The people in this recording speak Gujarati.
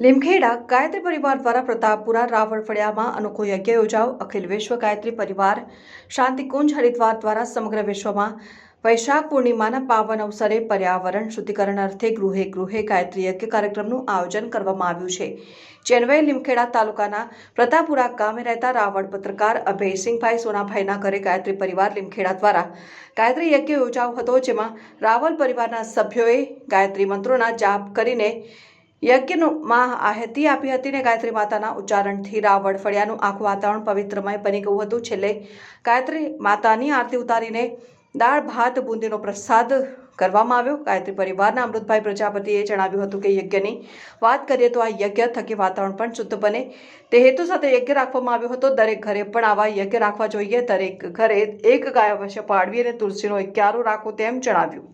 લીમખેડા ગાયત્રી પરિવાર દ્વારા પ્રતાપપુરા ફળિયામાં અનોખો યજ્ઞ યોજાઓ અખિલ વિશ્વ ગાયત્રી પરિવાર શાંતિકુંજ હરિદ્વાર દ્વારા સમગ્ર વિશ્વમાં વૈશાખ પૂર્ણિમાના પાવન અવસરે પર્યાવરણ શુદ્ધિકરણ અર્થે ગૃહે ગૃહે ગાયત્રી યજ્ઞ કાર્યક્રમનું આયોજન કરવામાં આવ્યું છે. ચેનવઈ લીમખેડા તાલુકાના પ્રતાપપુરા ગામે રહેતા રાવળ પત્રકાર અભયસિંહભાઈ સોનાભાઈના ઘરે ગાયત્રી પરિવાર લીમખેડા દ્વારા ગાયત્રી યજ્ઞ યોજાયો હતો, જેમાં રાવલ પરિવારના સભ્યોએ ગાયત્રી મંત્રોના જાપ કરીને યજ્ઞમાં આહતી આપી હતી ને ગાયત્રી માતાના ઉચ્ચારણથી રાવણ ફળિયાનું આખું વાતાવરણ પવિત્રમય બની ગયું હતું. છેલ્લે ગાયત્રી માતાની આરતી ઉતારીને દાળ, ભાત, બુંદીનો પ્રસાદ કરવામાં આવ્યો. ગાયત્રી પરિવારના અમૃતભાઈ પ્રજાપતિએ જણાવ્યું હતું કે યજ્ઞની વાત કરીએ તો આ યજ્ઞ થકી વાતાવરણ પણ શુદ્ધ બને. તે હેતુ સાથે યજ્ઞ રાખવામાં આવ્યો હતો. દરેક ઘરે પણ આવા યજ્ઞ રાખવા જોઈએ. દરેક ઘરે એક ગાય અવશ્ય પાડવી અને તુલસીનો એક ક્યારો રાખવો તેમ જણાવ્યું.